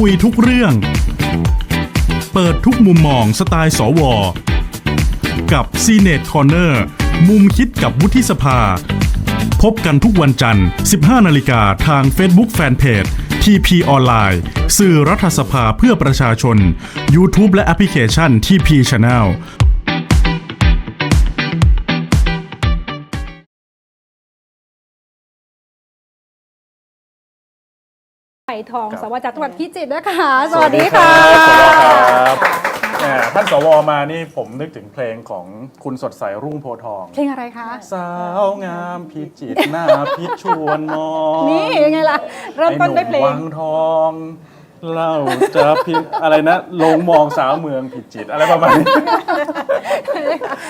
คุยทุกเรื่อง เปิดทุกมุมมองสไตล์สว กับซีเนตคอร์เนอร์มุมคิดกับวุฒิสภา พบกันทุกวันจันทร์ 15 นาฬิกาทาง Facebook Fanpage TP ออนไลน์สื่อรัฐสภาเพื่อประชาชน YouTube และแอปพลิเคชัน TP Channel ทองครับสวัสดิ์จากจังหวัดพิจิตรนะคะ สวัสดีค่ะ สวัสดีครับแหมท่านสวมานี่ผมนึกถึงเพลงของคุณสดใสรุ่งโพธิ์ทอง เพลงอะไรคะ สาวงามพิจิตรหน้าพิชวนมองนี่ยังไงล่ะ เริ่มต้นด้วยเพลไอ้หงวังทอง เล่าจะพิอะไรนะลงมองสาวเมืองพิจิตรอะไรประมาณนี้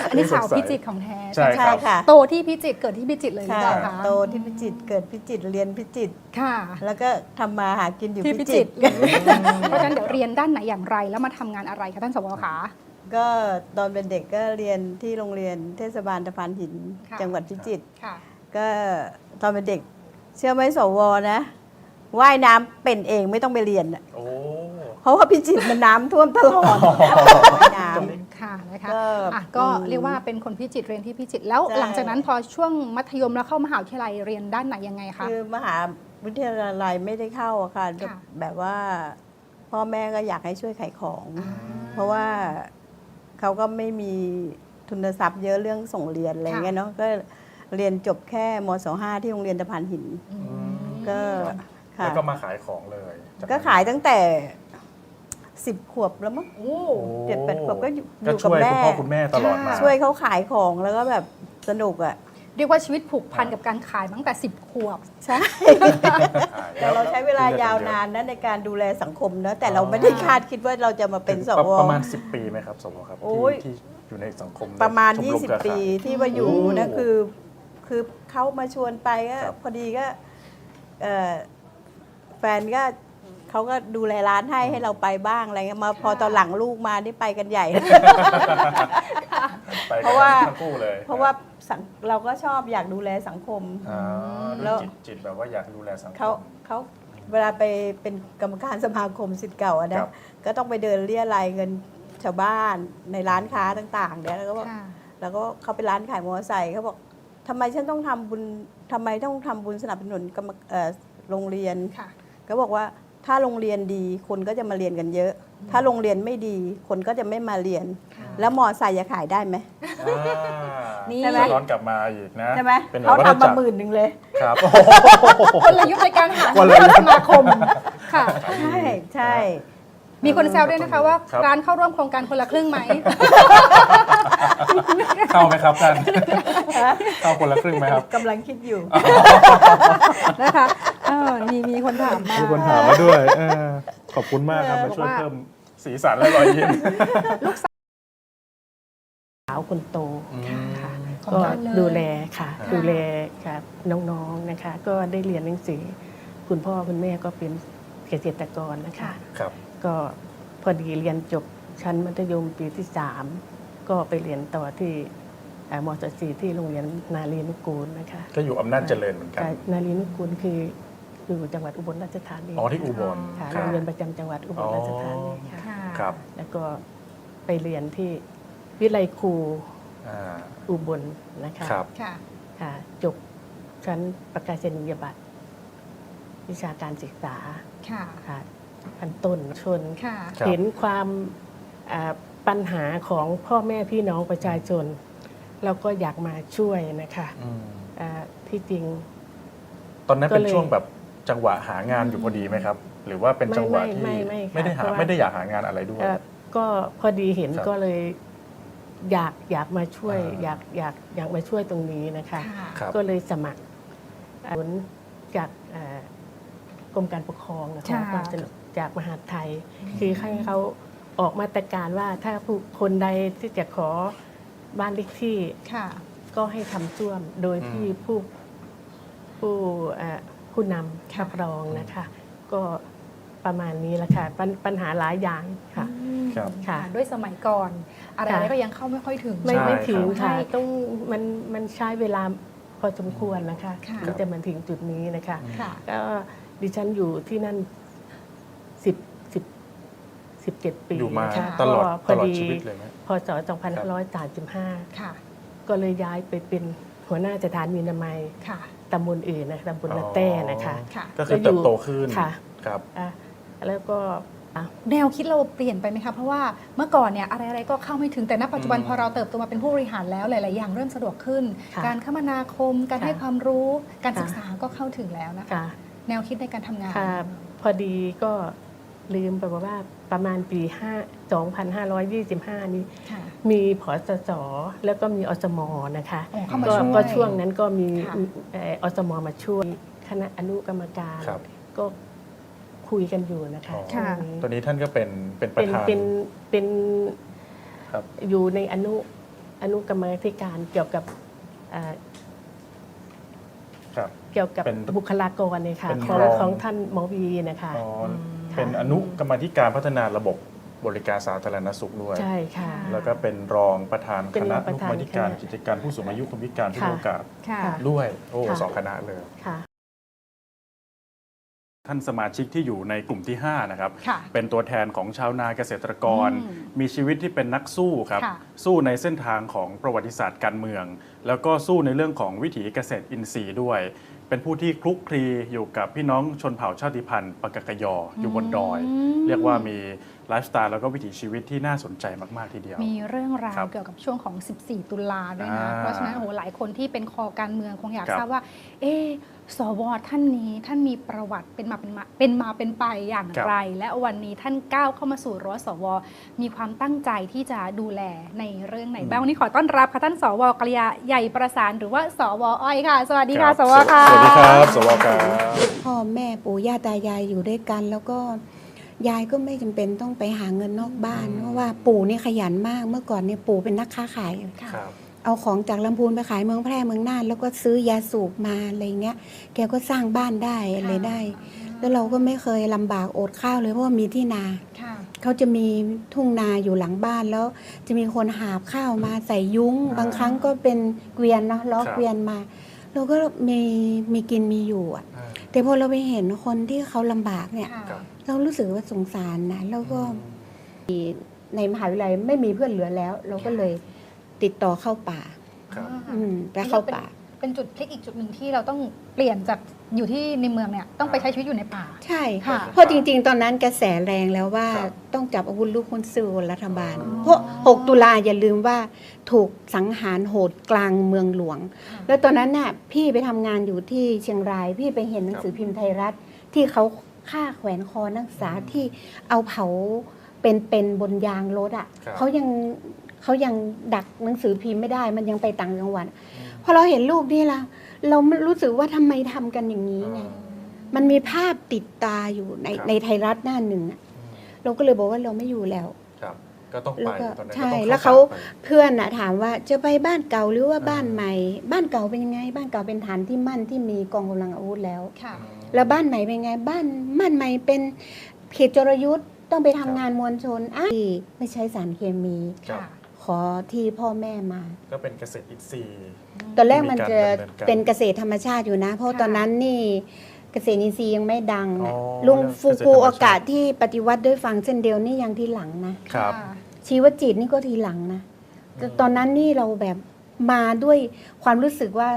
อันนี้สาวพิจิตรของแท้ใช่ใช่ค่ะโตที่พิจิตรเกิดที่พิจิตรเลยหรือค่ะเปล่าคะโตที่พิจิตรเกิดพิจิตรเรียนพิจิตรค่ะ แล้วก็ทำมาหากินอยู่ที่พิพิจิจิตตรรเลยเพราะฉะนั้นเดี๋ยวเรียนด้านไหนอย่างไรแล้วมาทำงานอะไรคะท่านสวคะ ก็ตอนเป็นเด็กก็เรียนที่โรงเรียนเทศบาลตะพานหินค่ะ จังหวัดพิจิตรค่ะ ก็ตอนเป็นเด็ก เชื่อไหมสวนะ ว่ายน้ำเป็นเองไม่ต้องไปเรียนน่ะโอ้ เพราะว่าพิจิตรมันน้ำท่วมตลอดว่ายน้ค่ะนะคะก็อะก็อืมเรียกว่าเป็นคนพิจิตรเรียนที่พิจิตรแล้วใช่ หลังจากนั้นพอช่วงมัธยมแล้วเข้ามหาวิทยาลัยเรียนด้านไหนยังไงำคะ คือมหาวิทยาลัยไม่ได้เข้าอะค่ะค่ะ แบบว่า พ่อแม่ก็อยากให้ช่วยขายของเพราะว่าเขาก็ไม่มีทุนทรัพย์เยอะเรื่องส่งเรียนอะไรเงี้ยเนาะก็เรียนจบแค่มศห้าที่โรงเรียนตะพานหินก็ ค่ะ แล้วก็มาขายของเลยก็ขายตั้งแต่สิบขวบแล้วมั้ง โอ้โอ้เจ็ดแปดขวบก็อยู่อก็ยู่กับช่วยแม่คุณพ่อคุณแม่ตลอดมา ช่วยเขาขายของแล้วก็แบบสนุกอะ เรียกว่าชีวิตผูกพันกับการขายมาตั้งแต่ 10 ขวบ ใช่ขายแต่เราใช้เวลายาวนานนะในการดูแลสังคมนะ แต่เราไม่ได้คาดคิดว่าเราจะมาเป็นสว ประมาณ 10 ปีไหมครับสวครับโอ้ที่ย ที่อยู่ในสังคมประมาณชรเครือ20ปีข่ายที่มาอยู่โอ้นะคือ คือเขามาชวนไปก็ครับ พอดีก็เอ่อแฟนก็เขาก็ดูแลร้านให้ให้เราไปบ้างอะไรเงี้ยมาพอตอนหลังลูกมานี่ไปกันใหญ่ ไปเพราะว่า ทั้งคู่เลยเพราะว่าสังเราก็ชอบอยากดูแลสังคม อ่าแล้ด้วยว จิตจิตแบบว่าอยากดูแลสังคมเขาเขาเวลาไปเป็นกรรมการสมาคมสิทธิ์เก่าอะครันะบ ก็ต้องไปเดินเรียรายเงินชาวบ้านในร้านค้าต่างๆเนี่ยแล้วก็บอก ค่ะ แล้วก็เขาเป็นร้านขายมอเตอร์ไซค์เขาบอกทำไมฉันต้องทำบุญทำไมต้องทำบุญสนับสนุนกรรมเอ่อโรงเรียน ค่ะ ก็บอกว่าถ้าโรงเรียนดีคนก็จะมาเรียนกันเยอะ ถ้าโรงเรียนไม่ดีคนก็จะไม่มาเรียน แล้วมอเตอร์ไซค์จะขายได้ไหมอ่านี่ใช่ไหม ย้อนกลับมาอีกนะใช่ไหมเป็นแบบเขาวัฏทำจัมากรหมื่นหนึ่งเลย ครับกลยุทธ์ในการหากลเงินยุทธ์เข้าสมาคมค่ะ ใช่ใช่ มีคนแซวด้วยนะคะว่า ครับ ร้านเข้าร่วมโครงการคนละครึ่งไหม เข้าไหมครับท่านเข้าคนละครึ่งไหมครับ กำลังคิดอยู่นะคะเออมีมีคนถามมา มีคนถามมาด้วยเออขอบคุณมากครับมาช่วยบอกว่าเพิ่มสีสันและรอยยิ้มสาวคนโตอืมค่ะของก็บ้านเลยดูแลค่ะค่ะ ดูแลค่ะน้องๆนะคะ ก็ได้เรียนหนังสือ คุณพ่อคุณแม่ก็เป็นเกษตรกรนะคะครับก็พอดีเรียนจบชั้นมัธยมปีที่สาม ก็ไปเรียนต่อที่เอ่อมศสีที่โรงเรียนนารีนุกูลนะคะก็อยู่อำนาจเจริญเหมือนกันค่ะนารีนุกูลคืออยู่จังหวัดอุบลราชธานีอ๋อที่อุบลค่ะคโรรับงเรียนประจำจังหวัดอุบลราชธานีค่ะค่ะครับแล้วก็ไปเรียนที่วิไลครูอ่าอุบลนะคะครับค่ะค่ะจบชั้นประกาศนียบัตรวิชาการศึกษาค่ะค่ะพันต้นชนค่ะครับเห็นความอ่า ปัญหาของพ่อแม่พี่น้องประชาชน เราก็อยากมาช่วยนะคะอืมอ่าที่จริง ตอนนั้นเป็นก็เลยช่วงแบบจังหวะหางานอยู่พอดีไหมครับ หรือว่าเป็นจังหวะที่ไม่ไม่ไม่ไม่ได้หาค่ะเพราะว่า ไม่ได้อยากหางานอะไรด้วย เอ่อก็พอดีเห็นครับก็เลยอยากอยากมาช่วยอ่า อยากอยากอยากมาช่วยตรงนี้นะคะ ค่ะ ครับ ก็เลยสมัครผลจากเอ่อกรมการปกครองนะคะค่ะความสนุกจากมหาดไทย คือให้เขา ออกมาตรการว่าถ้าผู้คนใดที่จะขอบ้านเลขที่ค่ะ ก็ให้ทำซ่วมโดยที่ผู้ผู้เอ่อผู้นำรับรองนะคะ ก็ประมาณนี้แหละค่ะปัญปัญหาหลายอย่างค่ะครับค่ะ ด้วยสมัยก่อน อะไรค่ะๆก็ยังเข้าไม่ค่อยถึง ไม่ใช่ไม่ถึงครับค่ะใช่ต้องมันมันใช้เวลาพอสมควรนะคะค่ะถึงจะมาถึงจุดนี้นะคะค่ะก็ดิฉันอยู่ที่นั่นสิบ 17 ปีอยู่มานะคะตลอดก็พตอลอดดีชีวิตเลยไหม พศ2535 ค่ะ ก็เลยย้ายไปเป็นหัวหน้าสถานีอนามัยค่ะ ตำบลอื่นนะตำบลละแต้นะคะ ค่ะ ก็คือเติบโตขึ้นค่ะ ครับ อะแล้วก็อะ แนวคิดเราเปลี่ยนไปไหมคะ เพราะว่าเมื่อก่อนเนี่ยอะไรๆก็เข้าไม่ถึงแต่ณปัจจุบันอืม พอเราเติบโตมาเป็นผู้บริหารแล้วหลาย ๆ อย่างเริ่มสะดวกขึ้น ค่ะการคมนาคม การค่ะให้ความรู้ การค่ะ ศึกษาก็เข้าถึงแล้วนะคะ ค่ะ แนวคิดในการทำงาน ค่ะพอดีก็ ลืมไปบอกว่าประมาณปี5 2525 นี้ ค่ะ มีผอสจแล้วก็มีอสมนะคะ อ๋อเข้ามาก็ช่วยก็ช่วงนั้นก็มีค่ะ เอ่ออสมมาช่วยคณะอนุกรรมการ ครับก็คุยกันอยู่นะคะอ๋อ ค่ะช่วงนี้ตอนนี้ท่านก็เป็นเป็นปเป็ระนธาน เป็นเป็นครับ อยู่ในอนุอนุกรรมาธิการเกี่ยวกับอ่าครับ เกี่ยวกับเป็นบุคลากรเนี่ยค่ะเป็นของรอง ของท่านหมอวีนะคะ อ๋ออม เป็นอนุกรรมาธิการพัฒนาระบบบริการสาธารณสุขด้วย ใช่ค่ะ แล้วก็เป็นรองประธานเป็คนรณะองประนุกรธานรมาธิการคณะกิจการผู้สูงอายุคนพิการผู้ค่ะมีโอกาสค่ะค่ะ ด้วยโอ้ค่ะ สองคณะเลย ค่ะ ท่านสมาชิกที่อยู่ในกลุ่มที่5นะครับ ค่ะเป็นตัวแทนของชาวนาเกษตรกร อืมมีชีวิตที่เป็นนักสู้ครับ ค่ะ สู้ในเส้นทางของประวัติศาสตร์การเมือง แล้วก็สู้ในเรื่องของวิถีเกษตรอินทรีย์ด้วย เป็นผู้ที่คลุกคลีอยู่กับพี่น้องชนเผ่าชาติพันธุ์ปากกยออยู่บนดอยอืมเรียกว่ามี ไลฟ์สไตล์แล้วก็วิถีชีวิตที่น่าสนใจมาก ๆ ทีเดียว มีเรื่องราครัวบเกี่ยวกับช่วงของ 14 ตุลาด้วยนะอ่าเพราะฉะนั้นโอ้โหหลายคนที่เป็นคอการเมืองคงอยากครับทราบว่า เอะสวท่านนี้ท่านมีประวัติเป็นมาเป็นมาเป็นมาเป็นไปอย่างครับไร และวันนี้ท่านก้าวเข้ามาสู่รั้วสว มีความตั้งใจที่จะดูแลในเรื่องไหนบ้างวันนี้ขอต้อนรับค่ะท่านสวกริยาใหญ่ประสานหรือว่าสวอ้อยค่ะ สวัสดีค่ะรับสวค่ะสวัสดีครับสวครับพ่อแม่ปู่ย่าตายายอยู่ด้วยกันแล้วก็ ยายก็ไม่จำเป็นต้องไปหาเงินนอกบ้านอืมเพราะว่าปู่นี่ขยันมากเมื่อก่อนเนี่ยปู่เป็นนักค้าขายครับเอาของจากลำพูนไปขายเมืองแพร่เมืองน่านแล้วก็ซื้อยาสูบมาอะไรเงี้ย แกก็สร้างบ้านได้อะไรได้ แล้วเราก็ไม่เคยลำบากอดข้าวเลยเพราะว่ามีที่นาค่ะเขาจะมีทุ่งนาอยู่หลังบ้านแล้วจะมีคนหาบข้าวมาใส่ยุ้งอ่าบางครั้งก็เป็นเกวียนเนาะล้อครับเกวียนมา เราก็มีมีกินมีอยู่อะอ่าแต่พอเราไปเห็นคนที่เขาลำบากเนี่ย ค่ะครับเรารู้สึกว่าสงสารนะแล้วก็ในมหาวิทยาลัยไม่มีเพื่อนเหลือแล้ว เราก็เลยติดต่อเข้าป่า ครับ อืมไปเข้าป่า เป็นจุดพลิกอีกจุดหนึ่งที่เราต้องเปลี่ยนจากอยู่ที่ในเมืองเนี่ยต้องไปใช้ชีวิตอยู่ในป่า ใช่ค่ะ เพราะจริงๆ ตอนนั้นกระแสแรงแล้วว่าครับต้องจับอาวุธลูกคนสู้รัฐบาล อ๋อ เพราะ 6 ตุลาอย่าลืมว่าถูกสังหารโหดกลางเมืองหลวงค่ะแล้วตอนนั้นน่ะพี่ไปทำงานอยู่ที่เชียงราย พี่ไปเห็นหนังสือพิมพ์ไทยรัฐ ที่เขาฆ่าแขวนคอนักศึกษาที่เอาเผาเป็นเป็นบนยางรถอะครับ เขายังเขายังดักหนังสือพิมพ์ไม่ได้ มันยังไปต่างจังหวัด พอเราเห็นรูปนี่ละเรารู้สึกว่าทำไมทำกันอย่างนี้ไงมันมีภาพติดตาอยู่ในครับในไทยรัฐหน้าหนึ่งอะเราก็เลยบอกว่าเราไม่อยู่แล้วครับก็ต้องแล้ไปวก็ตอนนั้นใช่ก็ต้องแล้วเข้าเขาป่าไปเพื่อนอะถามว่าจะไปบ้านเก่าหรือว่าอ่าบ้านใหม่ บ้านเก่าเป็นยังไง บ้านเก่าเป็นฐานที่มั่นที่มีกองกำลังอาวุธแล้วค่ะแล้วบ้านใหม่เป็นไง บ้านบ้านใหม่เป็นเขตจรยุทธ์ต้องไปทำงานมวลชนอะไม่ใช้สารเคมีครับค่ะขอที่พ่อแม่มา ก็เป็นเกษตรอินทรีย์ ตอนแรกมันจะมีการดำเนินการเป็นเกษตรธรรมชาติอยู่นะ เพราะค่ะตอนนั้นนี่เกษตรอินทรีย์ยังไม่ดังนะอ๋อลุงเรื่องฟูเกษตรธรรมชาติกูโอกาสที่ปฏิวัติด้วยฟังเส้นเดียวนี่ยังทีหลังนะครับค่ะชีวจิตนี่ก็ทีหลังนะแต่ตอนนั้นนี่เราแบบมาด้วยความรู้สึกว่า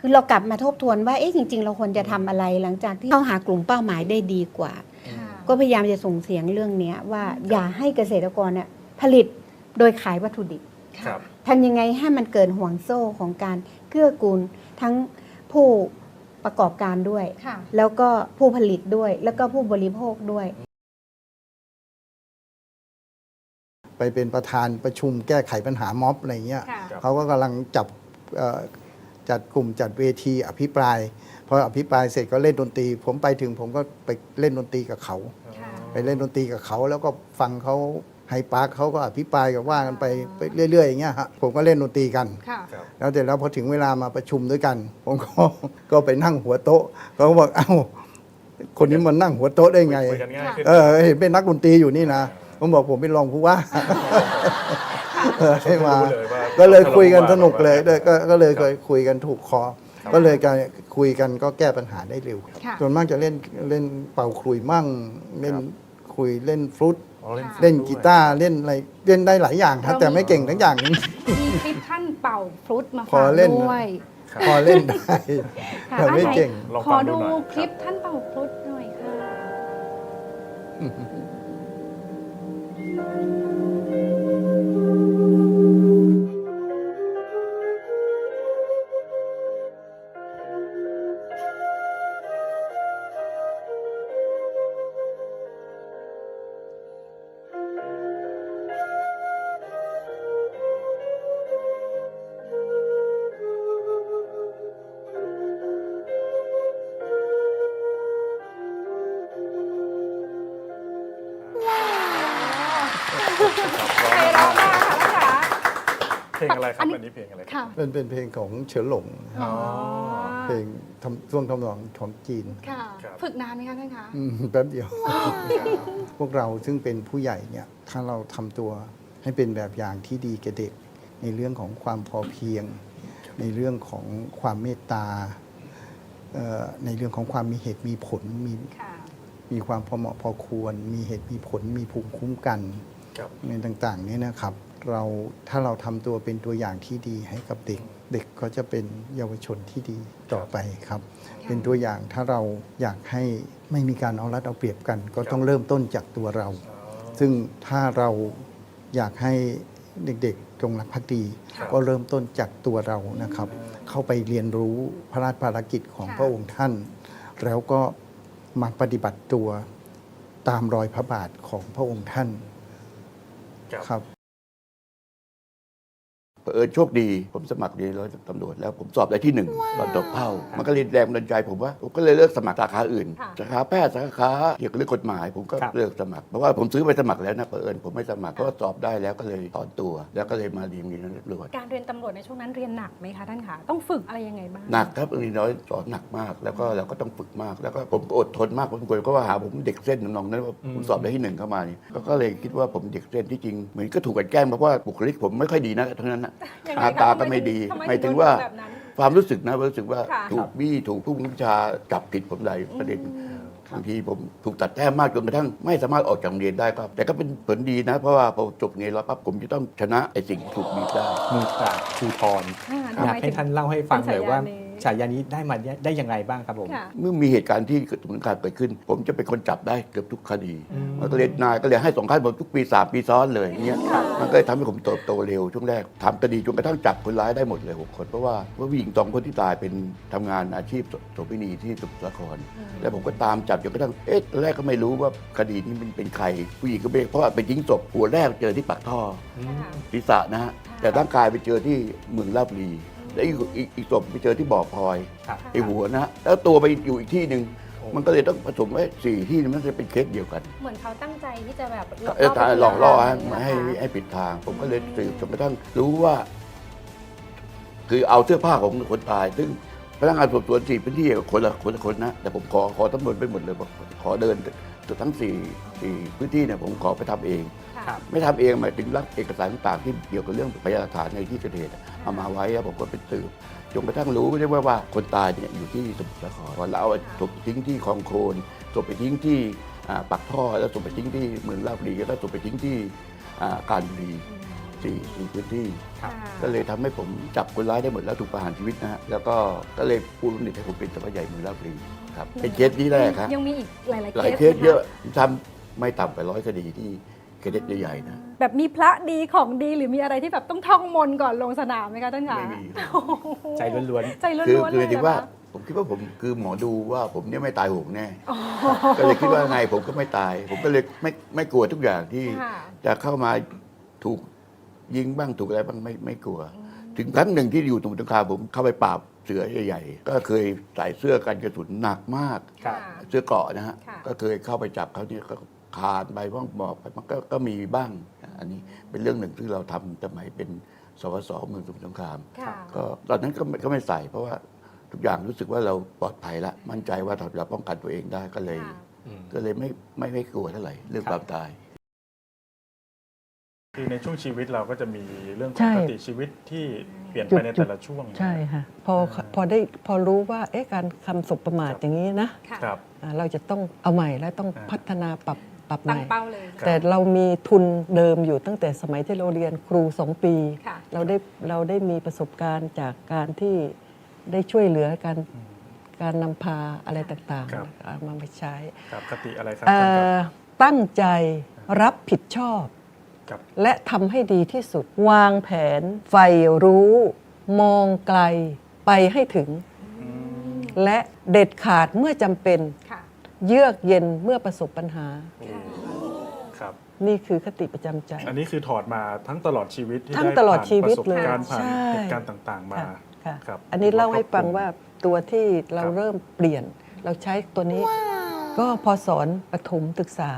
คือเรากลับมาทบทวนว่าเอ๊ะจริง ๆ เราควรจะทำอะไรหลังจากที่เข้าหากลุ่มเป้าหมายได้ดีกว่าค่ะก็พยายามจะส่งเสียงเรื่องเนี้ยว่าอย่าให้เกษตรกรเนี่ยผลิตโดยขายวัตถุดิบ ครับ ทำยังไงให้มันเกิดห่วงโซ่ของการเกื้อกูลทั้งผู้ประกอบการด้วย ค่ะ แล้วก็ผู้ผลิตด้วย แล้วก็ผู้บริโภคด้วย ไปเป็นประธานประชุมแก้ไขปัญหาม็อบอะไรเงี้ย ค่ะ เขาก็กำลังจับเอ่อจัดกลุ่มจัดเวทีอภิปราย พออภิปรายเสร็จก็เล่นดนตรี ผมไปถึงผมก็ไปเล่นดนตรีกับเขา ค่ะ ไปเล่นดนตรีกับเขาแล้วก็ฟังเขา ไฮปาร์คเขาก็อภิปรายกับว่ากันไปไปเรื่อยๆอย่างเงี้ยฮะผมก็เล่นดนตรีกัน ค่ะ ครับ แล้วเสร็จแล้วพอถึงเวลามาประชุมด้วยกัน ผมก็ ก็ไปนั่งหัวโต๊ะเขาก็บอกเอ้าคนนี้มันนั่งหัวโต๊ะได้ไง คุยกันง่ายขึ้น เออเห็นเป็นนักดนตรีอยู่นี่นะผมบอกผมเป็นรองผู้ว่าเออให้มา รู้เลยว่าก็เลยคุยกันสนุกเลยว่าก็ก็เลยครับคุยกันถูกคอ ก็เลยการคุยกันก็แก้ปัญหาได้เร็วค่ะ ส่วนมากจะเล่นเล่นเป่าขลุยมั่ง เล่นครับคุยเล่นฟลุต อ๋อเล่นค่ะเล่นด้วยกีตาร์เล่นอะไรเล่นได้หลายอย่างครับเรามีแต่ไม่เก่งทั้งอย่าง มีคลิปท่านเป่าฟลุตมาพอฝากเล่น ด้วยครับ พอเล่นได้ ค่ะแต่ไม่อะหนเก่ง ลองขฟัองดูดูหน่อย คลิปท่านเป่าฟลุตหน่อยค่ะ เพลงอะไรค่ะ เป็นเป็นเพลงของเฉินหลงอ๋อเพลงทำช่วงทำนองของจีนค่ะ ครับ ฝึกนานไหมคะท่านคะ อืมแป๊บเดียว พวกเราซึ่งเป็นผู้ใหญ่เนี่ยถ้าเราทำตัวให้เป็นแบบอย่างที่ดีแก่เด็ก ในเรื่องของความพอเพียง ในเรื่องของความเมตตาเอ่อในเรื่องของความมีเหตุมีผลมี ค่ะ มีความพอเหมาะพอควร มีเหตุมีผล มีภูมิคุ้มกันครับ ในต่างๆเนี่ยนะครับ เราถ้าเราทำตัวเป็นตัวอย่างที่ดีให้กับเด็ก เด็กก็จะเป็นเยาวชนที่ดีต่อไปครับ เป็นตัวอย่างถ้าเราอยากให้ไม่มีการเอารัดเอาเปรียบกัน ก็ต้องเริ่มต้นจากตัวเรา ซึ่งถ้าเราอยากให้เด็กๆจงรักภักดีครับก็เริ่มต้นจากตัวเรานะครับ เข้าไปเรียนรู้พระราชภารกิจของค่ะพระองค์ท่าน แล้วก็มาปฏิบัติตัวตามรอยพระบาทของพระองค์ท่านครับครับ เผอิญโชคดี ผมสมัครเรียนร้อยตำรวจแล้วผมสอบได้ที่หนึ่งตอนตกเป้ามันก็เลยแรงบันดาลใจผมว่าผมก็เลยเลิกสมัครสาขาอื่นค่ะสาขาแพทย์สาขาเกี่ยวกับเรื่องกฎหมายผมก็เลิกสมัครเพราะว่าผมซื้อไปสมัครแล้วนะเผอิญผมไม่สมัครเพราะว่าสอบได้แล้วก็เลยถอนตัว แล้วก็เลยมาเรียนเรียนตำรวจการเรียนตำรวจในช่วงนั้นเรียนหนักไหมคะท่านคะต้องฝึกอะไรยังไงบ้างหนักครับเรียนร้อยสอนหนักมาก แล้วก็เราก็ต้องฝึกมากแล้วก็ผมก็อดทนมากผมกลัวก็ว่าหาผมเด็กเส้นน้องๆนั้นว่าผมสอบได้ที่หนึ่งเข้ามานี่ก็ก็เลยคิดว่าผมเด็กเส้นที่จริงเหมือนก็ถูกกลันแกล้งเพราะว่าบุคลิกผมไม่ค่อยดีนะทั้งนั้นนะยังไงหน้าคะตาก็ไม่ดีทำไมหมายถึงโดนว่า แบบนั้น ความรู้สึกนะรู้สึกว่าค่ะ ถูกบี้ถูกผู้บังคับบัญชาจับผิดผมใดประเด็นบางทีผมถูกตัดแต้มมากจนกระทั่งไม่สามารถออกจากโรงเรียนได้ครับ แต่ก็เป็นผลดีนะ เพราะว่าพอจบเรียนแล้วปั๊บผมจะต้องชนะไอ้สิ่งที่ถูกบีบได้ มือปราบชูพรอ่าอยากทำไมให้ถึงท่านเล่าให้ฟังหน่อยว่าเป็น ฉายานี้ได้มาได้ยังไงบ้างครับผมค่ะเมื่อมีเหตุการณ์ที่เกิดสงครามเกิดขึ้น ผมจะเป็นคนจับได้เกือบทุกคดีอืมมันก็เลยนายก็เลยให้สองขั้นผมทุกปีสามปีซ้อนเลยอย่างเงี้ยค่ะมันก็เลยทำให้ผมเติบโตเร็วช่วงแรกทำคดีจนกระทั่งจับคนร้ายได้หมดเลยหกคนเพราะว่าว่าผู้หญิงสองคนที่ตายเป็นทำงานอาชีพโสเภณีที่สมุทรสาครแล้วผมก็ตามจับจนกระทั่งเอ๊ะตอนแรกก็ไม่รู้ว่าคดีนี้มันเป็นใครผู้หญิงก็ไม่เพราะว่าไปทิ้งศพหัวแรกเจอที่ปากท่อค่ะศีรษะนะฮะแต่ร่างกายไปเจอที่เมืองลาดบุรี แล้วอีกอีกอีกศพไปเจอที่บ่อพลอยครับ ไอหัวนะฮะแล้วตัวไปอยู่อีกที่หนึ่งมันก็เลยต้องผสมไว้สี่ที่มันจะเป็นเคสเดียวกันเหมือนเขาตั้งใจที่จะแบบหลอกเออล่อไปหลอกล่อให้คนละมาให้ทางให้ปิดทาง ผมก็เลยสืบจนกระทั่งรู้ว่า คือเอาเสื้อผ้าของคนตาย ซึ่งพนักงานสอบสวนสี่พื้นที่คนละคนละคนนะแต่ผมขอขอตำรวจไปหมดเลยบอกขอเดินทั้งสี่สี่พื้นที่เนี่ยผมขอไปทำเอง ค่ะครับไม่ทำเองหมายถึงรับเอกสารต่างๆที่เกี่ยวกับเรื่องพยานหลักฐานในที่เกิดเหตุ เอามาไว้แล้วผมก็ไปสืบจนกระทั่งรู้ได้ว่าว่าคนตายเนี่ยอยู่ที่สมุทรสาครแล้วเอาศพไปทิ้งที่คลองโคลนศพไปทิ้งที่อ่าปากท่อแล้วศพไปทิ้งที่เมืองลาดบุรีแล้วศพไปทิ้งที่อ่าการบุรีสี่สี่พื้นที่ครับก็เลยทำให้ผมจับคนร้ายได้หมดแล้วถูกประหารชีวิตนะฮะแล้วก็ก็เลยพูดนิดให้ผมเป็นสารวัตรใหญ่เมืองลาดบุรีครับเป็นเคสนี้แรกครับยังมีอีกหลายๆหลายเคเคสสนะเยอะทำไม่ต่ำกว่าร้อยคดีที่ เคสใหญ่ๆนะ แบบมีพระดีของดีหรือมีอะไรที่แบบต้องท่องมนต์ก่อนลงสนามไหมคะท่านคะไม่มี โอ้โหใจล้วนใจล้วนคือๆคือเลยถึงเหรว่าอคะผมคิดว่าผมคือหมอดูว่าผมเนี่ยไม่ตายโหงแน่ อ๋อ ก็เลยคิดว่าไงผมก็ไม่ตาย ผมก็เลยไม่ไม่กลัวทุกอย่างที่ค่ะ จะเข้ามาถูกยิงบ้างถูกอะไรบ้างไม่ไม่กลัว ถึงครั้งหนึ่งที่อยู่ตรงสงครามผมเข้าไปปราบเสือใหญ่ๆก็เคยใส่เสื้อกันกระสุนหนักมาก ๆ ครับ เสื้อเกราะนะฮะค่ะ ก็เคยเข้าไปจับเขาเนี่ยก็ คานไปบ้างหมอบไปมันก็ก็มีบ้าง อันนี้เป็นเรื่องหนึ่งที่เราทำสมัยเป็นสวสเมืองสมุทรสงครามค่ะ ก็ตอนนั้นก็ไม่ก็ไม่ใส่ เพราะว่าทุกอย่างรู้สึกว่าเราปลอดภัยแล้วมั่นใจว่าเราป้องกันตัวเองได้ก็เลย ค่ะก็เลยไม่ไม่ไม่กลัวเท่าไหร่เรื่องความตาย คือในช่วงชีวิตเราก็จะมีเรื่องขอใช่งกติชีวิตที่เปลี่ยนไปในแต่ละช่วง ใช่ค่ะพอพอได้พอรู้ว่าเอ๊ะการทำศพประมาทอย่างนี้นะค่ะ ครับ อ่าเราจะต้องเอาใหม่แล้วต้องอ่า พัฒนาปรับปป รับใหตั้ม่ งเป้าเลย แต่เรามีทุนเดิมอยู่ตั้งแต่สมัยที่เราเรียนครูสองปี ค่ะ เราได้เราได้มีประสบการณ์จากการที่ได้ช่วยเหลือการการนำพาอะไรต่างครับ ๆเอามาไปใช้ครับคติอะไรครับเอ่ท่านครับ อตั้งใจรับผิดชอบ ครับ และทำให้ดีที่สุด วางแผนใฝ่รู้ มองไกลไปให้ถึง และเด็ดขาดเมื่อจำเป็น ค่ะ เยือกเย็นเมื่อประสบปัญหาครับ นี่คือคติประจำใจ อันนี้คือถอดมาทั้งตลอดชีวิตที่ทั้งได้ตลอดผ่านชีวิตประสบเลยการณ์ผ่านใช่ เหตุการณ์ต่างๆ มาค่ะค่ะครับอันนี้เล่าให้ฟังครอบคลุมว่าตัวที่เราครับเริ่มเปลี่ยน เราใช้ตัวนี้ ก็พอสอนปฐมศึกษา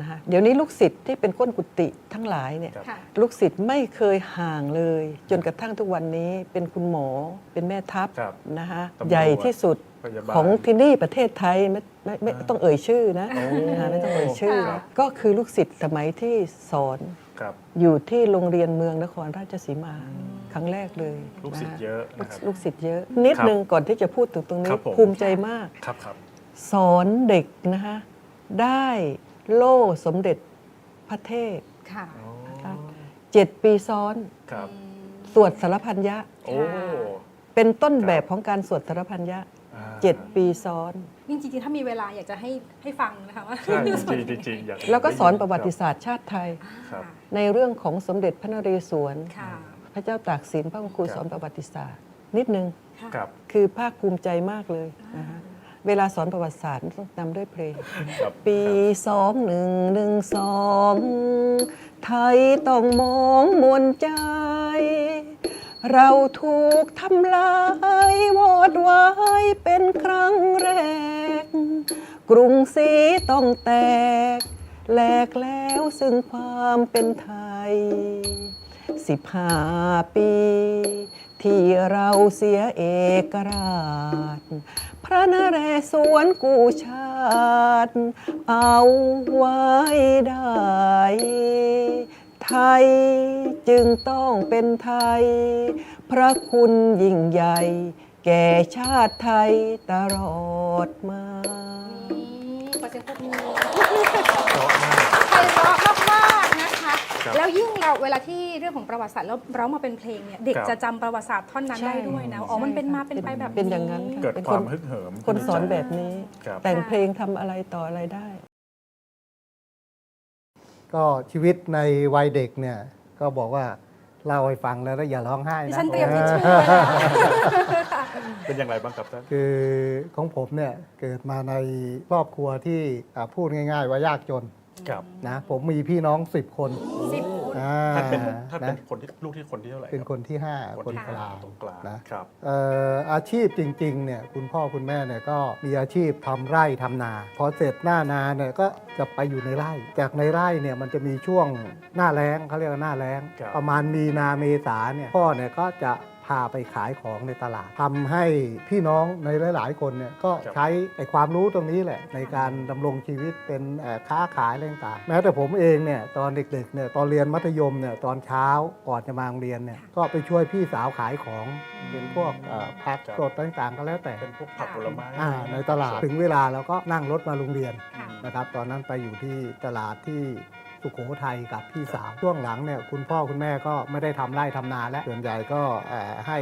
นะคะเดี๋ยวนี้ลูกศิษย์ที่เป็นก้นกุฏิทั้งหลายเนี่ยครับค่ะ ลูกศิษย์ไม่เคยห่างเลย จนกระทั่งทุกวันนี้เป็นคุณหมอเป็นแม่ทัพครับนะคะตำรวจใหญ่ที่สุดพยาบาลของที่นี่ประเทศไทยไม่ไม่ไม่อ่าต้องเอ่ยชื่อนะโอ้ นะคะไม่ต้องเอ่ยชื่อครับก็คือลูกศิษย์สมัยที่สอนครับ อยู่ที่โรงเรียนเมืองนครราชสีมาครั้งแรกเลยลูกศิษย์เยอะลูนะกครับลูกศิษย์เยอะ นิดครับนึงก่อนที่จะพูดถึงตรงคนี้รับผม ภูมิใจมาก ครับครับสอนเด็กนะคะได้ โล่สมเด็จพระเทพค่ะนะคะเจ็ดปีซ้อน ครับ สวดสารพันยะ โอ้ เป็นต้นครับแบบของการสวดสารพันยะอ่าเจ็ดปีซ้อนจริงๆถ้ามีเวลาอยากจะให้ให้ฟังนะคะว่าใช่จริงๆจริงๆอยากแล้วก็สอนประวัติศาสตร์ชาติไทยครับในเรื่องของสมเด็จพระนเรศวรค่ะพระเจ้าตากสินพระองค์ครูครับสอนประวัติศาสตร์ นิดนึงครับคือภาคภูมิใจมากเลยนะคะ เวลาสอนประวัติศาสตร์ต้องนำด้วยเพลง ครับ ปีสองหนึ่งหนึ่งสองไทยต้องมองมนใจ เราถูกทำลายวอดวายเป็นครั้งแรก กรุงศรีต้องแตก แหลกแล้วซึ่งความเป็นไทย สิบห้าปี ที่เราเสียเอกราชพ ระนเรศวรกูชาติ เอาไว้ได้ ไทยจึงต้องเป็นไทย พระคุณยิ่งใหญ่ แก่ชาติไทยตลอดมา แล้วยิ่งเราเวลาที่เรื่องของประวัติศาสตร์แล้วร้องมาเป็นเพลงเนี่ยเด็กครับ จะจำประวัติศาสตร์ท่อนนั้นใช่ ได้ด้วยนะอ๋อมันเป็นมาเป็นไปแบบเป็นอย่างนั้นค่ะเกิดเป็นคคนวามฮึกเหิมคนสอนแบบนี้ ครับ แต่งเพลงทำอะไรต่ออะไรได้ ก็ชีวิตในวัยเด็กเนี่ยก็บอกว่าเล่าให้ฟังแล้วแล้วอย่าร้องไห้ดินะฉันเตรียมทิชชู่ไว้แล้วเป็นอย่างไรบ้างครับท่าน คือของผมเนี่ยเกิดมาในครอบครัวที่อ่าพูดง่าย ๆ ว่ายากจน ครับนะผมมีพี่น้อง 10 คนสิบคนอ่าท่านเป็นท่านเป็นนะคนที่ลูกที่คนที่เท่าไหร่เป็นรับคนที่ 5 คนที่กลาง ตรงกลางนะ ครับ เอ่ออาชีพจริงๆเนี่ยคุณพ่อคุณแม่เนี่ยก็มีอาชีพทำไร่ทำนา พอเสร็จหน้านาเนี่ยก็จะไปอยู่ในไร่ จากในไร่เนี่ยมันจะมีช่วงหน้าแล้งเขาเรียกว่าหน้าแล้ง ครับ ประมาณมีนาเมษาเนี่ยพ่อเนี่ยก็จะ พาไปขายของในตลาดทำให้พี่น้องในหลาย ๆ คนเนี่ยก็ใช้ไอ้ความรู้ตรงนี้แหละ ในการดำรงชีวิตเป็นเอ่อค้าขายอะไรต่างๆแม้แต่ผมเองเนี่ยตอนเด็ก ๆ เนี่ยตอนเรียนมัธยมเนี่ยตอนเช้าก่อนจะมาโรงเรียนเนี่ยก็ไปช่วยพี่สาวขายของเป็นพวกเอ่อผักครับสดต่าง ๆ ก็แล้วแต่เป็นพวกผักผลไม้อ่าในตลาดถึงเวลาเราก็นั่งรถมาโรงเรียนค่ะนะครับตอนนั้นไปอยู่ที่ตลาดที่ สุโขทัยกับพี่สาวช่วงหลังเนี่ยคุณพ่อคุณแม่ก็ไม่ได้ทำไร่ทำนาแล้วส่วนใหญ่ก็เอ่อให้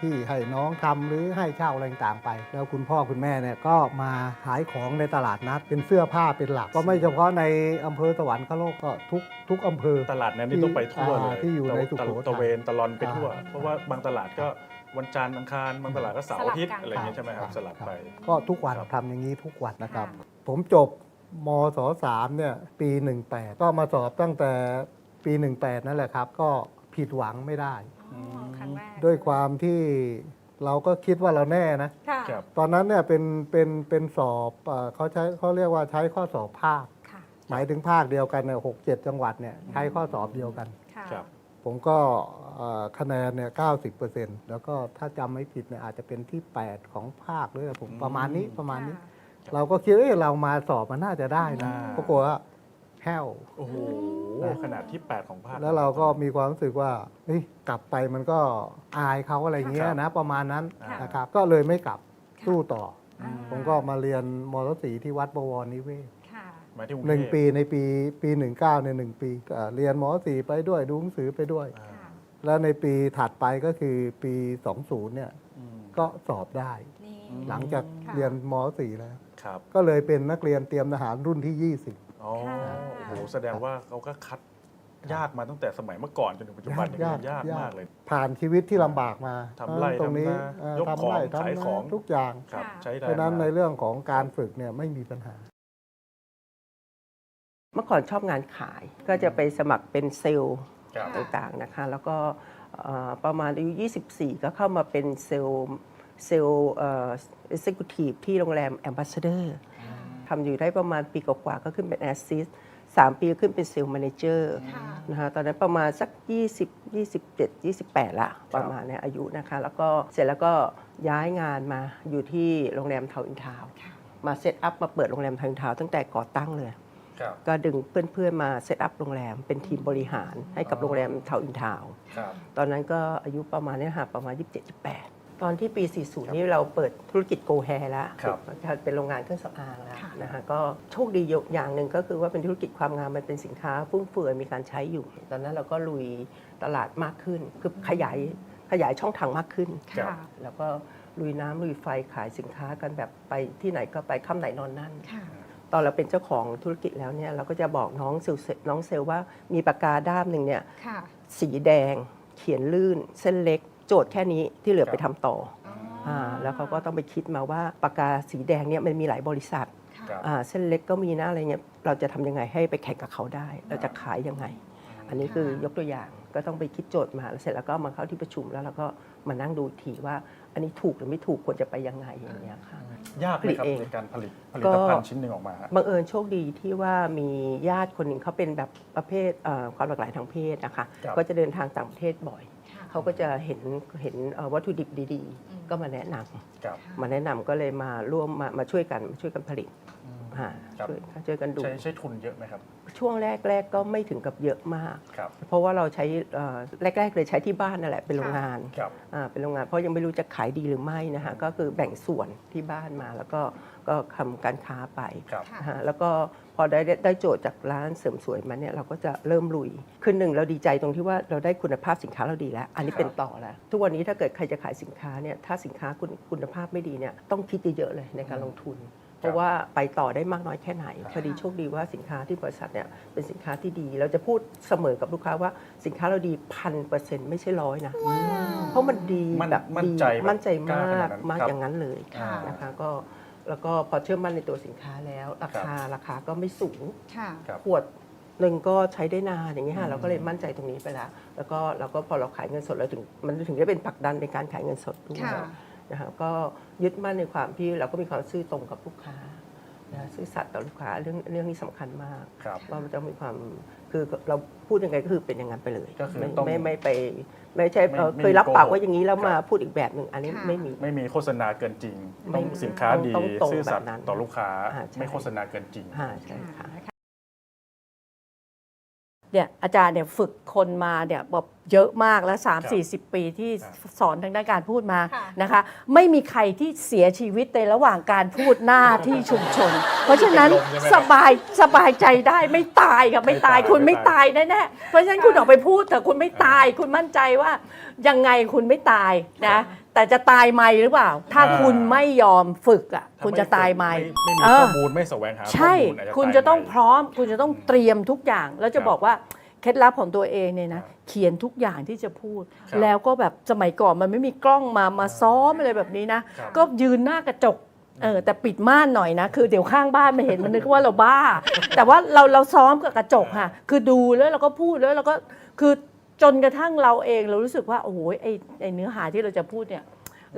พี่ให้น้องทำหรือให้เช่าอะไรต่างๆไป แล้วคุณพ่อคุณแม่เนี่ยก็มาขายของในตลาดนัด เป็นเสื้อผ้าเป็นหลัก ก็ไม่เฉพาะในอำเภอสวรรคโลกก็ทุกทุกอำเภอตลาดนั้นนี่ต้องไปทั่วเลยอ่าที่อยู่ในสุโขทัยตะเวนตะลอนไปทั่วอ่าเพราะว่าบางตลาดก็วันจันทร์อังคารบางตลาดก็เสาร์อาทิตย์สลับกันอะไรอย่างเงี้ยใช่ไหมครับสลับไป ก็ทุกวันครับทำอย่างนี้ทุกวันนะครับค่ะผมจบ มศสามเนี่ยปี 18 ก็มาสอบตั้งแต่ปี 18 นั่นแหละครับ ก็ผิดหวังไม่ได้ อ๋อครั้งแรกด้วยความที่เราก็คิดว่าเราแน่นะ ค่ะครับ ตอนนั้นเนี่ยเป็นเป็นเป็นสอบเอ่อเขาใช้เขาเรียกว่าใช้ข้อสอบภาค ค่ะหมายถึงภาคเดียวกันเนี่ยหกเจ็ดจังหวัดเนี่ยใช้ข้อสอบเดียวกัน ค่ะครับ ผมก็เอ่อคะแนนเนี่ย90%แล้วก็ถ้าจำไม่ผิดเนี่ยอาจจะเป็นที่ 8 ของภาคด้วยผมอืมประมาณนี้ประมาณนี้ ค่ะ เราก็คิดว่าเอ้ยเรามาสอบมันน่าจะได้นะอ่า ปรากฏว่าแห้ว โอ้โหนะ ขนาดที่ 8 ของภาค แล้วเราก็มีความรู้สึกว่าเฮ้ยกลับไปมันก็อายเขาอะไรเงี้ยครับนะ ประมาณนั้นค่ะ นะครับก็เลยไม่กลับสู้ต่อออ่าผมก็มาเรียนมรสีที่วัดบวรนิเวศ ค่ะ มาที่กรุงหนึ่งเทพปีในปีปีหนึ่งเก้าในยหนึ่งปีอ่าเรียนมสี่ไปด้วยดูหนังสือไปด้วย อ่าแล้วในปีถัดไปก็คือปี 20เนี่ยอืม ก็สอบได้ นี่ หลังจากค่ะ เรียนมสี่แล้ว ครับก็เลยเป็นนักเรียนเตรียมทหารรุ่นที่ 20 อ๋อค่ะโอ้โหแสดงว่าเขาก็คัดยากมาตั้งแต่สมัยเมื่อก่อนจนถึงปัจจุบันเนี่ยยากมากเลย ผ่านชีวิตที่ลำบากมาทำไร่ตรงนี้ทำนาเอ่อยกทำของไร่ขายทำของนาทุกอย่าง ครับค่ะใช้ได้เพราะฉะนั้นมากในเรื่องของการฝึกเนี่ยไม่มีปัญหา เมื่อก่อนชอบงานขายก็จะไปสมัครเป็นเซลล์ครับ ต่างๆนะคะ แล้วก็เอ่อประมาณอายุ 24 ก็เข้ามาเป็นเซลล์ เซลล์เอ่อ executive ที่โรงแรม Ambassador ทำอยู่ได้ประมาณปีกว่าๆก็ขึ้นเป็นแอสซิสสามปีก็ขึ้นเป็นเซลล์ m ม n เจอร์ค่ะนะคะตอนนั้นประมาณสัก 20 27 28 ละ ประมาณเนี้ยอายุนะคะ แล้วก็เสร็จแล้วก็ย้ายงานมาอยู่ที่โรงแรมทาวน์อินทาวน์มาเซตอัพมาเปิดโรงแรมทาวน์อินทาวน์ตั้งแต่ก่อตั้งเลยครับก็ดึงเพื่อนๆมาเซตอัพโรงแรมเป็นทีมบริหารให้กับโรงแรมเทาอินทาวน์ครับตอนนั้นก็อายุประมาณเนี้ยค่ะประมาณ 27-28 ตอนที่ปี 40 นี่เราเปิดธุรกิจโกแฮแล้วครับเป็นโรงงานเครื่องสำอางแล้วค่ะนะคะก็โชคดีอย่างหนึ่งก็คือว่าเป็นธุรกิจความงามมันเป็นสินค้าฟุ่มเฟือยมีการใช้อยู่ ตอนนั้นเราก็ลุยตลาดมากขึ้น คือขยายขยายช่องทางมากขึ้นครับค่ะแล้วก็ลุยน้ำลุยไฟขายสินค้ากันแบบไปที่ไหนก็ไปค่ำไหนนอนนั่นค่ะตอนเราเป็นเจ้าของธุรกิจแล้วเนี่ยเราก็จะบอกน้องเซลล์น้องเซลล์ว่ามีปากกาด้ามหนึ่งเนี่ยค่ะสีแดง เขียนลื่น เส้นเล็กโจทย์แค่นี้ที่เหลือครับไปทำต่ออ่าแล้วเขาก็ต้องไปคิดมาว่าปากกาสีแดงเนี่ยมันมีหลายบริษัทครับอ่าเส้นเล็กก็มีนะอะไรเงี้ยเราจะทำยังไงให้ไปแข่งกับเขาได้ เราจะขายยังไง อันนี้คือยกตัวอย่างก็ต้องไปคิดโจทย์มาแล้วเสร็จแล้วก็มาเข้าที่ประชุมแล้วเราก็มานั่งดูอีกทีว่า อันนี้ถูกหรือไม่ถูกควรจะไปยังไงอย่างเงี้ยค่ะยากไหมครับผลิตเองในการผลิตผลิก็ตภัณฑ์ชิ้นหนึ่งออกมาฮะบังเอิญโชคดีที่ว่ามีญาติคนหนึ่งเขาเป็นแบบประเภทเอ่อความหลากหลายทางเพศนะคะครับก็จะเดินทางต่างประเทศบ่อยค่ะ เขาก็จะเห็นเห็นเอ่อวัตถุดิบดีอืมๆก็มาแนะนำครับมาแนะนำก็เลยมาร่วมมามาช่วยกันมาช่วยกันผลิตอืม ฮะครับ ช่วยช่วยกันดู ใช้ใช้ทุนเยอะไหมครับ ช่วงแรกๆก็ไม่ถึงกับเยอะมาก ครับ เพราะว่าเราใช้เอ่อแรก ๆ เลยใช้ที่บ้านนั่นแหละเป็นโรงงานครับ อ่าเป็นโรงงานเพราะยังไม่รู้จะขายดีหรือไม่นะคะก็คือแบ่งส่วนที่บ้านมาแล้วก็ก็ทำการค้าไปครับนะฮะแล้วก็พอได้ได้ได้โจทย์จากร้านเสริมสวยมาเนี่ยเราก็จะเริ่มลุยคือหนึ่งเราดีใจตรงที่ว่าเราได้คุณภาพสินค้าเราดีแล้ว อันนี้เป็นต่อแล้ว ทุกวันนี้ถ้าเกิดใครจะขายสินค้าเนี่ยถ้าสินค้าคุณคุณภาพไม่ดีเนี่ยต้องคิดเยอะๆเลยในการลงทุน เพราะว่าไปต่อได้มากน้อยแค่ไหนพอดีโชคดีว่าสินค้าที่บริษัทเนี่ยเป็นสินค้าที่ดี เราจะพูดเสมอกับลูกค้าว่าสินค้าเราดีพันเปอร์เซ็นต์ไม่ใช่ร้อยนะ เพราะมันดีมั่นแบบมั่นดีใจแบบมั่นใจกล้าขมานาดกนั้นมากครับอย่างนั้นเลยค่ะนะคะก็แล้วก็พอเชื่อมั่นในตัวสินค้าแล้ว ราคาราคาก็ไม่สูงค่ะครับขวดหนึ่งก็ใช้ได้นานอย่างนี้อืค่ะมเราก็เลยมั่นใจตรงนี้ไปแล้ว แล้วก็เราก็พอเราขายเงินสดเราถึงมันถึงได้เป็นผลักดันในการขายเงินสดด้วยค่ะ นะคะก็ยึดมั่นในความที่เราก็มีความซื่อตรงกับลูกค้านะซื่อสัตย์ต่อลูกค้าเรื่องเรื่องนี้สำคัญมากครับ ว่ามันจะมีความคือเราพูดยังไงก็คือเป็นอย่างนั้นไปเลยก็คือไม่ต้องไม่ไม่ไปไม่ใช่ไม่เอ่อไม่เคยรับปากโกหกว่าอย่างนี้แล้วครับมาพูดอีกแบบหนึ่งอันนี้ค่ะ ไม่มี ไม่มีโฆษณาเกินจริง ไม่ต้องสินค้าดีต้องตรงซื่อสัตย์แบบนั้นต่อลูกค้า อ่าใช่ ไม่โฆษณาเกินจริง อ่าใช่ค่ะ เนี่ยอาจารย์เนี่ยฝึกคนมาเนี่ยแบบเยอะมากแล้วครับ3 4 0 ปีที่ครับสอนทางด้านการพูดมาค่ะนะคะ ไม่มีใครที่เสียชีวิตในระหว่างการพูดหน้าที่ชุมชน เพราะฉะนั้นเป็นลมใช่ไหมสบายสบายใจได้ไม่ตายค่ะไม่ตายไม่ตายคุณไม่ไม่ตาตายยแน่ๆเพราะฉะนั้นคุณออกไปพูดแต่คุณไม่ตายคุณมั่นใจว่ายังไงคุณไม่ตายนะ แต่จะตายไหมหรือเปล่า ถ้าอ่า คุณไม่ยอมฝึกอะถ้คุณจะตายไหมไม่มีเอข้ออมูลไม่แสวงหาข้อมูลใช่อาจจะคุณตายจะต้องไหมพร้อม คุณจะต้องเตรียมทุกอย่าง แล้วจะครับบอกว่าเคล็ดลับของตัวเองเนี่ยนะครับเขียนทุกอย่างที่จะพูด ครับ แล้วก็แบบสมัยก่อนมันไม่มีกล้องมามาซ้อมอะไรแบบนี้นะ ครับ ก็ยืนหน้ากระจก เออ แต่ปิดม่านหน่อยนะ คือเดี๋ยวข้างบ้านมาเห็นมันนึกว่าเราบ้า แต่ว่าเราเราซ้อมกับกระจกค่ะ คือดูแล้วเราก็พูดแล้วเราก็คือ จนกระทั่งเราเองเรารู้สึกว่าโอ้โหไอไอเนื้อหาที่เราจะพูดเนี่ย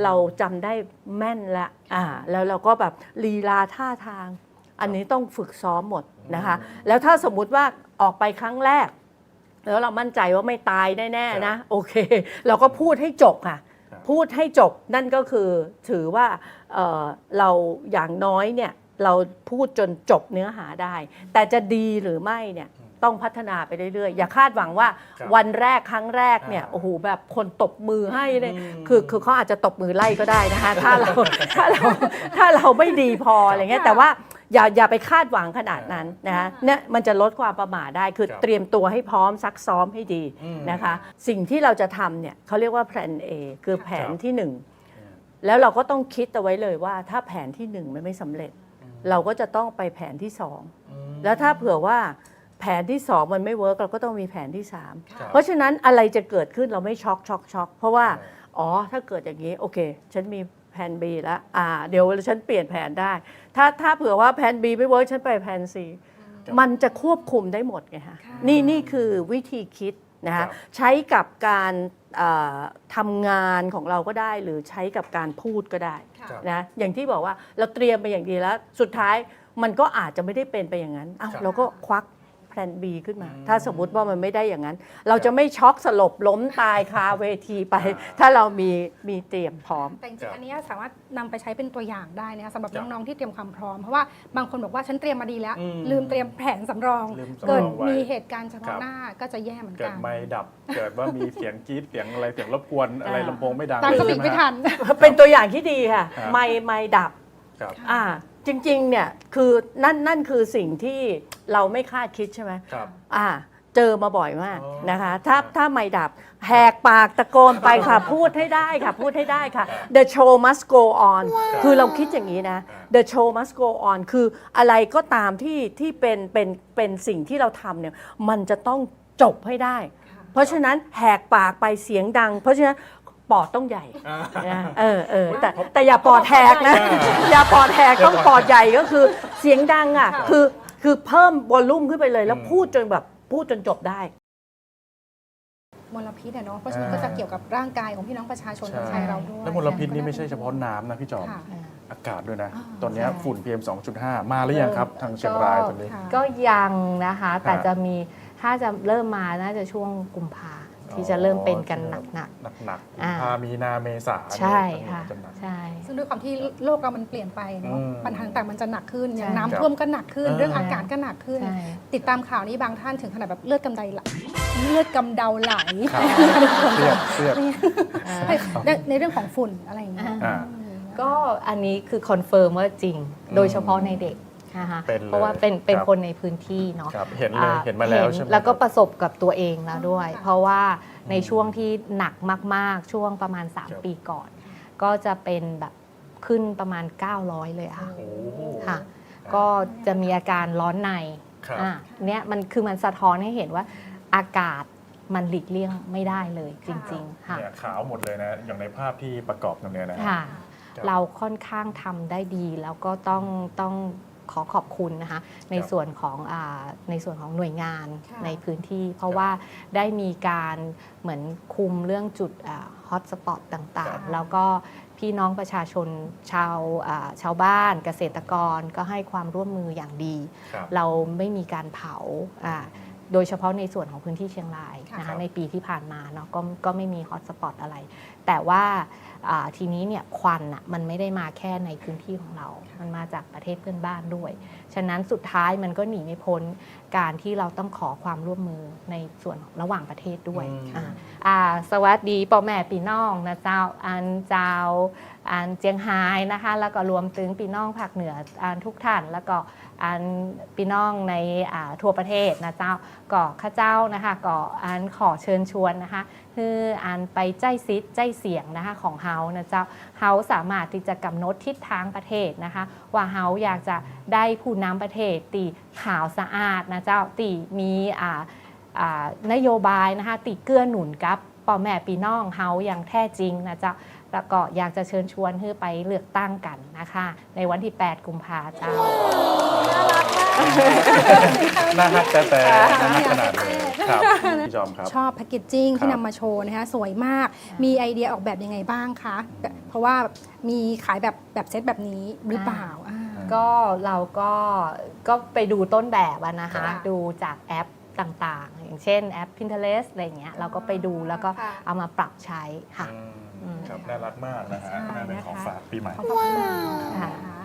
เราจำได้แม่นละอ่าแล้วเราก็แบบลีลาท่าทาง อันนี้ต้องฝึกซ้อมหมดนะคะ แล้วถ้าสมมุติว่าออกไปครั้งแรก แล้วเรามั่นใจว่าไม่ตายแน่ๆนะ โอเค เราก็พูดให้จบค่ะครับพูดให้จบนั่นก็คือถือว่าเอ่อเราอย่างน้อยเนี่ยเราพูดจนจบเนื้อหาได้ แต่จะดีหรือไม่เนี่ย ต้องพัฒนาไปเรื่อยๆ อย่าคาดหวังว่าครับวันแรกครั้งแรกเนี่ยอ่าโอ้โหแบบคนตบมือให้เลยอืมคือคือเขาอาจจะตบมือไล่ก็ได้นะคะ ถ้าเราถ้าเราถ้าเราไม่ดีพออะไรเงี้ยแต่ว่าอย่าอย่าไปคาดหวังขนาดนั้นนะคะเนี่ยมันจะลดความประมาทได้คือครับ เตรียมตัวให้พร้อมซักซ้อมให้ดี อืม นะคะสิ่งที่เราจะทำเนี่ยเขาเรียกว่าแผน A คือแผนครับที่หนึ่งแล้วเราก็ต้องคิดเอาไว้เลยว่า ถ้าแผนที่หนึ่งมันไม่สำเร็จ เราก็จะต้องไปแผนที่สองแล้วถ้าเผื่อว่าแผนที่สองมันไม่เวิร์กเราก็ต้องมีแผนที่สามครับเพราะฉะนั้นอะไรจะเกิดขึ้นเราไม่ช็อกช็อกช็อกเพราะว่าอ๋อถ้าเกิดอย่างนี้โอเค ฉันมีแผน B แล้วอ่าเดี๋ยวฉันเปลี่ยนแผนได้ ถ้าถ้าเผื่อว่าแผน B ไม่เวิร์กฉันไปแผน C มันจะควบคุมได้หมดไงฮะค่ะนี่นี่คือวิธีคิดนะครัคะบใช้กับการเอ่อทำงานของเราก็ได้ หรือใช้กับการพูดก็ได้ค่ะครับนะอย่างที่บอกว่าเราเตรียมไปอย่างดีแล้ว สุดท้ายมันก็อาจจะไม่ได้เป็นไปอย่างนั้นอ้าวครับเราก็ควัก แผน B ขึ้นมาอืมถ้าสมมุติว่ามันไม่ได้อย่างนั้น เราจะไม่ช็อกสลบล้มตายคาเวทีไป ถ้าเรามีมีเตรียมพร้อม แต่จครัริงบๆอันนี้สามารถนำไปใช้เป็นตัวอย่างได้นะคะสำหรับครับน้องๆที่เตรียมความพร้อม เพราะว่าบางคนบอกว่าฉันเตรียมมาดีแล้ว อืมลืมเตรียมแผนสำรอง ลืมสำรองเกิดไว้มีเหตุการณ์เฉครัพาะบ หน้าก็จะแย่เหมือนเกิกัดน ไม่ดับ เกิดว่ามีเสียงกรี๊ดเสียงอะไรเสียงรบกวนอะไรลำโพงไม่ดังตั้งสติใช่หไม่ทัน เป็นตัวอย่างที่ดีค่ะ ครับ ไม่ไม่ดับ ครับ อ่า จริงๆเนี่ยคือนั่นนั่นคือสิ่งที่เราไม่คาดคิดใช่ไหมครับ อ่า เจอมาบ่อยมากอ๋อนะคะ ถ้าถ้าไม่ดับแหกปากตะโกนไปค่ะ พูดให้ได้ค่ะ พูดให้ได้ค่ะ the show must go on คือเราคิดอย่างนี้นะ the show must go on คืออะไรก็ตามที่ที่เป็นเป็นเป็นสิ่งที่เราทำเนี่ยมันจะต้องจบให้ได้ เพราะฉะนั้นแหกปากไปเสียงดัง เพราะฉะนั้น ปอดต้องใหญ่อ่านะเออเออแต่แต่อย่าปอดแหกนะ อย่าปอดแหกต้องปอดใหญ่ก็คือเสียงดังอะคือคือเพิ่มวอลลุ่มขึ้นไปเลยแล้วอืมพูดจนแบบพูดจนจบได้มลพิษอะเนาะเพราะฉะนั้นอ่าก็จะเกี่ยวกับร่างกายของพี่น้องประชาชนคนไทยเราด้วยแล้วมลพิษนี่ไม่ใช่เฉพาะน้ำนะพี่จอมค่ะอากาศด้วยนะอ่าตอนเนี้ยฝุ่น PM 2.5 มาหรือยังครับ ทางเชียงรายตอนนี้ค่ะก็ยังนะคะ แต่ฮะจะมีถ้าจะเริ่มมาน่าจะช่วงกุมภา ที่จะเริ่มเป็นกันหนัก หนักๆอ่า พามีนาเมษาๆ ใช่ค่ะจะหนัก ใช่ ซึ่งด้วยความที่โลกเรามันเปลี่ยนไปเนาะอืมปัญหาต่างๆมันจะหนักขึ้นอย่างใช่ น้ำท่วมก็หนักขึ้นเออเรื่องอากาศก็หนักขึ้น ใช่ ติดตามข่าวนี้บางท่านถึงขนาดแบบเลือดกำไดไหลเลือดกำเดาไหลครับ เครียดเครียด ในในเรื่องของฝุ่นอะไรอย่างเงี้ยอ่า ก็อันนี้คือคอนเฟิร์มว่าจริง โดยเฉพาะในเด็ก นะคะเป็นเลยเพราะว่าเป็นเป็นครับคนในพื้นที่เนาะครับเห็นเลยอ่เห็นมาแล้วใช่ไหมแล้วก็ครับประสบกับตัวเองแล้วด้วยค่ะเพราะว่าในช่วงที่หนักมากๆ ช่วงประมาณ ครับ 3 ปีก่อน ก็จะเป็นแบบขึ้นประมาณ 900 เลยอะค่ะโอ้โหค่ะ ก็จะมีอาการร้อนในครับ อะเนี่ยมันคือมันสะท้อนให้เห็นว่าอากาศมันหลีกเลี่ยงไม่ได้เลยจริง ๆ ค่ะ เนี่ยขาวหมดเลยนะ อย่างในภาพที่ประกอบตรงเนี้ยนะ ค่ะ ครับ เราค่อนข้างทำได้ดีแล้วก็ต้องต้อง ขอขอบคุณนะคะในส่วนของอาในส่วนของหน่วยงานค่ะในพื้นที่ เพราะว่าได้มีการเหมือนคุมเรื่องจุดฮอตสปอตต่างๆ แล้วก็พี่น้องประชาชนชาวอ่าชาวบ้านเกษตรกรก็ให้ความร่วมมืออย่างดีครับเราไม่มีการเผาอ่า โดยเฉพาะในส่วนของพื้นที่เชียงรายนะครัคะบในปีที่ผ่านมาเนาะก็ก็ไม่มีฮอตสปอตอะไร แต่ว่าอ่าทีนี้เนี่ยควันอะมันไม่ได้มาแค่ในพื้นที่ของเรา มันมาจากประเทศเพื่อนบ้านด้วย ฉะนั้นสุดท้ายมันก็หนีไม่พ้นการที่เราต้องขอความร่วมมือในส่วนระหว่างประเทศด้วยอืมอ่าอ่าสวัสดีพ่อแม่พี่น้องนะเจ้าอันเจ้าอันเจียงไฮ้นะคะแล้วก็รวมถึงพี่น้องภาคเหนืออันทุกท่านแล้วก็ อันพี่น้องในทั่วประเทศนะเจ้าก็ข้าเจ้านะคะก็อันขอเชิญชวนนะคะคืออันไปใจซิดใจเสียงนะคะของเฮานะเจ้าเฮาสามารถที่จะกำหนดทิศทางประเทศนะคะ ว่าเฮาอยากจะได้ผู้นำประเทศตีขาวสะอาดนะเจ้าตีมีอ่านโยบายนะคะตีเกื้อหนุนกับพ่อแม่พี่น้องเฮาอย่างแท้จริงนะเจ้า แล้วก็อยากจะเชิญชวนให้ไปเลือกตั้งกันนะคะ ในวันที่ 8 กุมภาเจ้าน่าฮักแต่แต่น่าฮักขนาดเลยครับพี่จอมครับ ชอบแพคเกจจิ้งที่ครับนำมาโชว์นะคะสวยมากมีไอเดียออกแบบยังไงบ้างคะ เพราะว่ามีขายแบบแบบเซตแบบนี้หรือเปล่าอ่าก็เราก็ก็ไปดูต้นแบบอะนะคะค่ะดูจากแอปต่างๆ อย่างเช่นแอป Pinterest อะไรเงี้ยเราก็ไปดูแล้วก็ค่ะเอามาปรับใช้ค่ะอืมอืม ครับน่ารักมากนะฮะใช่น่าเป็นนะคะของฝากปีใหม่ ขอบคุณมากค่ะค่ะ